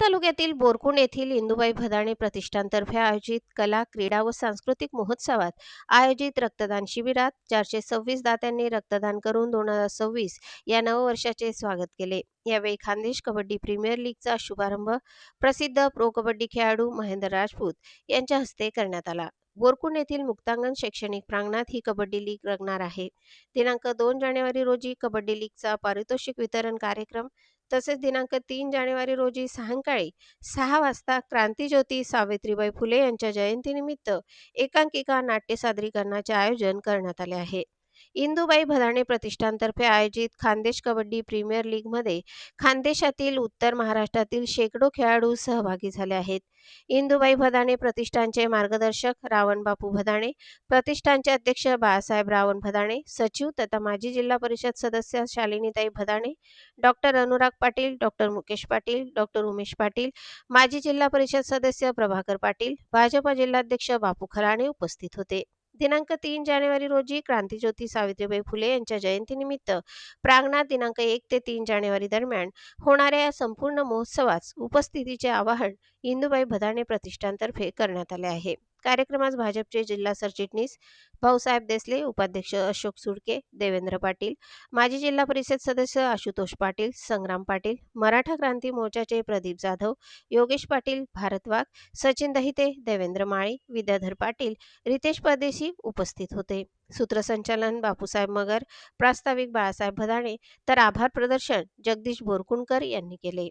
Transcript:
तालुक्यातील बोरकुंड येथील इंदुबाई भदाणे प्रतिष्ठानतर्फे आयोजित कला क्रीडा व सांस्कृतिक महोत्सवात आयोजित रक्तदान शिबिरात चारशे सव्वीस दात्यांनी रक्तदान करून दोन हजार सव्वीस या नववर्षाचे स्वागत केले. यावेळी खानदेश कबड्डी प्रीमियर लीगचा शुभारंभ प्रसिद्ध प्रो कबड्डी खेळाडू महेंद्र राजपूत यांच्या हस्ते करण्यात आला. बोरकुंड येथील मुक्तांगण शैक्षणिक प्रांगणात ही कबड्डी लीग रंगणार आहे. दिनांक दोन जानेवारी रोजी कबड्डी लीगचा पारितोषिक वितरण कार्यक्रम तसेच दिनांक तीन जानेवारी रोजी सायंकाळी सहा वाजता क्रांतीज्योती सावित्रीबाई फुले यांच्या जयंतीनिमित्त एकांकिका नाट्य सादरीकरणाचे आयोजन करण्यात आले आहे. इंदुबाई भदाणे प्रतिष्ठानतर्फे आयोजित खानदेश कबड्डी प्रीमियर लीगमध्ये खानदेशातील उत्तर महाराष्ट्रातील शेकडो खेळाडू सहभागी झाले आहेत. इंदुबाई भदाणे प्रतिष्ठानचे मार्गदर्शक रावणबापू भदाणे प्रतिष्ठानचे अध्यक्ष बाळासाहेब रावण भदाणे सचिव तथा माजी जिल्हा परिषद सदस्य शालिनीताई Bhadane doctor Anurag Patil doctor Mukesh Patil doctor Umesh Patil माजी जिल्हा परिषद सदस्य प्रभाकर पाटील भाजपा जिल्हाध्यक्ष बापू खराणे उपस्थित होते. दिनांक तीन जानेवारी रोजी क्रांतीज्योती सावित्रीबाई फुले यांच्या जयंतीनिमित्त प्रांगणात दिनांक एक ते तीन जानेवारी दरम्यान होणाऱ्या या संपूर्ण महोत्सवास उपस्थितीचे आवाहन इंदुबाई भदाणे प्रतिष्ठानतर्फे करण्यात आले आहे. कार्यक्रमास भाजपचे जिल्हा सरचिटणीस भाऊसाहेब देसले उपाध्यक्ष अशोक सुडके देवेंद्र पाटील माजी जिल्हा परिषद सदस्य आशुतोष पाटील संग्राम पाटील मराठा क्रांती मोर्चाचे प्रदीप जाधव योगेश पाटील भारत वाघ सचिन दहिते देवेंद्र माळी विद्याधर पाटील रितेश परदेशी उपस्थित होते. सूत्रसंचालन बापूसाहेब मगर प्रास्ताविक बाळासाहेब भदाणे तर आभार प्रदर्शन जगदीश बोरकुणकर यांनी केले.